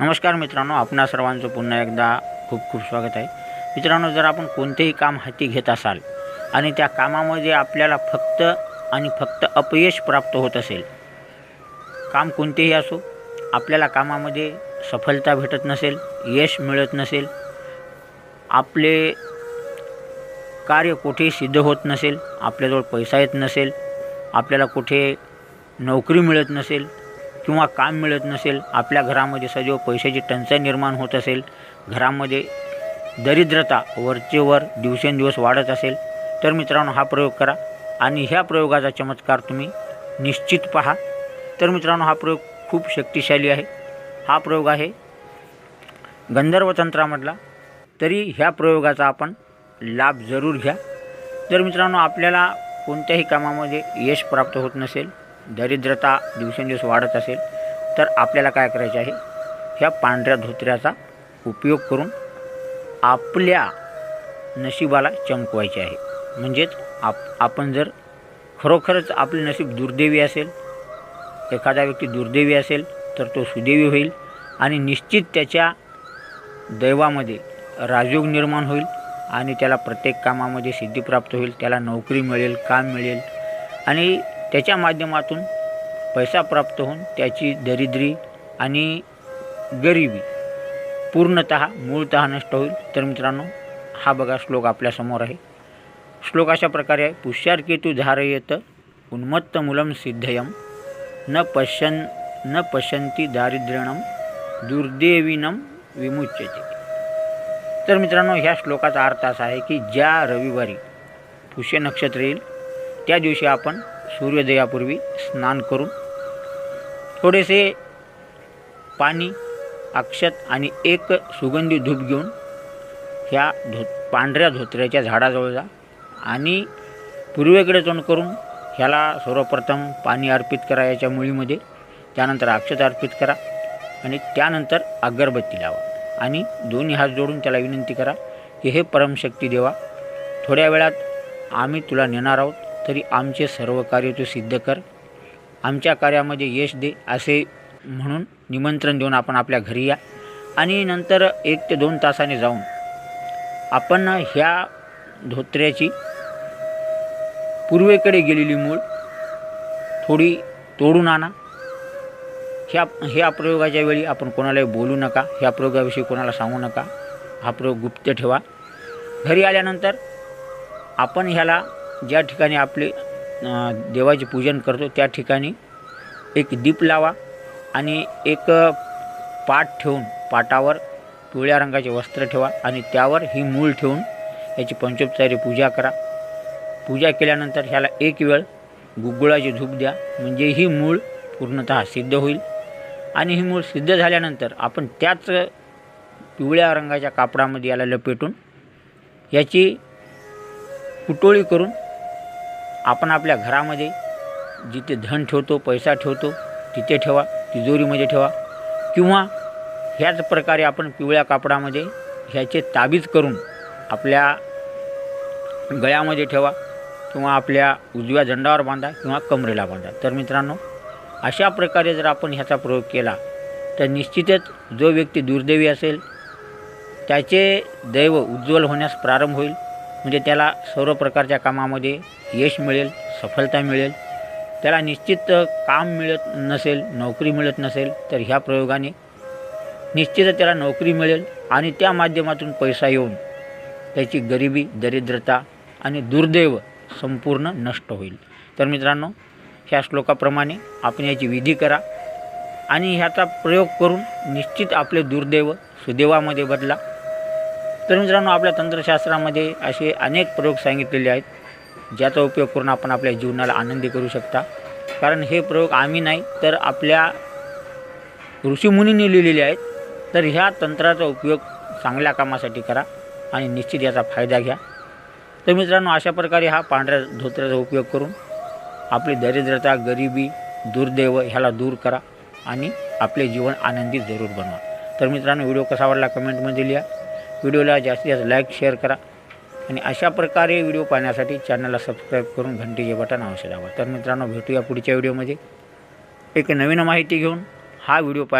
नमस्कार मित्रांनो आपणा सर्वांचं पुन्हा एकदा खूप खूप स्वागत आहे. मित्रांनो जर आपण कोणतेही काम हाती घेत असाल आणि त्या कामामध्ये आपल्याला फक्त आणि फक्त अपयश प्राप्त होत असेल काम कोणतेही असो आपल्याला कामामध्ये सफलता भेटत नसेल यश मिळत नसेल आपले कार्य कुठेही सिद्ध होत नसेल आपल्याजवळ पैसा येत नसेल आपल्याला कुठे नोकरी मिळत नसेल किंवा काम मिळत नसेल आपल्या घरामध्ये सजीव पैशाची टंचाई निर्माण होत असेल घरामध्ये दरिद्रता वरचे वर दिवसेंदिवस वाढत असेल तर मित्रांनो हा प्रयोग करा आणि ह्या प्रयोगाचा चमत्कार तुम्ही निश्चित पहा. तर मित्रांनो हा प्रयोग खूप शक्तिशाली आहे. हा प्रयोग आहे गंधर्व तंत्रामधला. तरी ह्या प्रयोगाचा आपण लाभ जरूर घ्या. तर मित्रांनो आपल्याला कोणत्याही कामामध्ये यश प्राप्त होत नसेल दरिद्रता दिवसेंदिवस वाढत असेल तर आपल्याला काय करायचे आहे? ह्या पांढऱ्या धोत्र्याचा उपयोग करून आपल्या नशिबाला चमकवायचे आहे. म्हणजेच आप आपण जर खरोखरच आपले नशीब दुर्दैवी असेल एखादा व्यक्ती दुर्दैवी असेल तर तो सुदैवी होईल आणि निश्चित त्याच्या दैवामध्ये राजयोग निर्माण होईल आणि त्याला प्रत्येक कामामध्ये सिद्धी प्राप्त होईल त्याला नोकरी मिळेल काम मिळेल आणि त्याच्या माध्यमातून पैसा प्राप्त होऊन त्याची दरिद्री आणि गरिबी पूर्णत मूळत नष्ट होईल. तर मित्रांनो हा बघा श्लोक आपल्यासमोर आहे. श्लोक अशा प्रकारे आहे. पुष्यार केतू धारयत उन्मत्त मुलम सिद्धयम न पश्यन न पश्यंती दारिद्र्यणम दुर्देविनम विमुच्यते. तर मित्रांनो ह्या श्लोकाचा अर्थ असा आहे की ज्या रविवारी पुष्य नक्षत्र येईल त्या दिवशी आपण सूर्योदयापूर्वी स्नान करून थोडेसे पाणी अक्षत आणि एक सुगंधी धूप घेऊन ह्या धो पांढऱ्या धोत्र्याच्या झाडाजवळ जा आणि पूर्वेकडे तोंड करून ह्याला सर्वप्रथम पाणी अर्पित करा याच्या मुळीमध्ये त्यानंतर अक्षत अर्पित करा आणि त्यानंतर अगरबत्ती लावा आणि दोन्ही हात जोडून त्याला विनंती करा की हे परमशक्ती देवा थोड्या वेळात आम्ही तुला नेणार आहोत तरी आमचे सर्व कार्य तू सिद्ध कर. आमच्या कार्यामध्ये यश दे असे म्हणून निमंत्रण देऊन आपण आपल्या घरी या. आणि नंतर एक ते दोन तासाने जाऊन आपण ह्या धोत्र्याची पूर्वेकडे गेलेली मूळ थोडी तोडून आणा. ह्या ह्या प्रयोगाच्या वेळी आपण कोणालाही बोलू नका ह्या प्रयोगाविषयी कोणाला सांगू नका. हा प्रयोग गुप्त ठेवा. घरी आल्यानंतर आपण ह्याला ज्या ठिकाणी आपले देवाचे पूजन करतो त्या ठिकाणी एक दीप लावा आणि एक पाट ठेवून पाटावर पिवळ्या रंगाचे वस्त्र ठेवा आणि त्यावर ही मूळ ठेवून याची पंचोपचारी पूजा करा. पूजा केल्यानंतर ह्याला एक वेळ गुग्गुळाची धूप द्या. म्हणजे ही मूळ पूर्णतः सिद्ध होईल. आणि ही मूळ सिद्ध झाल्यानंतर आपण त्याच पिवळ्या रंगाच्या कापडामध्ये याला लपेटून याची कुटोळी करून आपण आपल्या घरामध्ये जिथे धन ठेवतो पैसा ठेवतो तिथे ठेवा तिजोरीमध्ये ठेवा. किंवा ह्याच प्रकारे आपण पिवळ्या कापडामध्ये ह्याचे ताबीज करून आपल्या गळ्यामध्ये ठेवा किंवा आपल्या उजव्या झंडावर बांधा किंवा कमरेला बांधा. तर मित्रांनो अशा प्रकारे जर आपण ह्याचा प्रयोग केला तर निश्चितच जो व्यक्ती दुर्दैवी असेल त्याचे दैव उज्ज्वल होण्यास प्रारंभ होईल. म्हणजे त्याला सर्व प्रकारच्या कामामध्ये यश मिळेल सफलता मिळेल. त्याला निश्चित काम मिळत नसेल नोकरी मिळत नसेल तर ह्या प्रयोगाने निश्चितच त्याला नोकरी मिळेल आणि त्या माध्यमातून पैसा येऊन त्याची गरिबी दरिद्रता आणि दुर्दैव संपूर्ण नष्ट होईल. तर मित्रांनो ह्या श्लोकाप्रमाणे आपण याची विधी करा आणि ह्याचा प्रयोग करून निश्चित आपले दुर्दैव सुदैवामध्ये बदला. तर मित्रांनो आपल्या तंत्रशास्त्रामध्ये असे अनेक प्रयोग सांगितलेले आहेत. ज्याचा उपयोग करून आपण आपल्या जीवनाला आनंदी करू शकता. कारण हे प्रयोग आम्ही नाही तर आपल्या ऋषीमुनींनी लिहिलेले आहेत. तर ह्या तंत्राचा उपयोग चांगल्या कामासाठी करा आणि निश्चित याचा फायदा घ्या. तर मित्रांनो अशा प्रकारे हा पांढऱ्या धोत्र्याचा उपयोग करून आपली दरिद्रता गरिबी दुर्दैव ह्याला दूर करा आणि आपले जीवन आनंदी जरूर बनवा. तर मित्रांनो व्हिडिओ कसा आवडला कमेंटमध्ये लिहा. व्हिडिओला जास्तीत जास्त लाईक शेअर करा. आणि अशा प्रकारे व्हिडिओ पाहण्यासाठी चॅनलला सबस्क्राईब करून घंटीचे बटन अवश्य दाबा. तर मित्रांनो भेटूया पुढच्या व्हिडिओमध्ये. एक नवीन माहिती घेऊन हा व्हिडिओ पाह.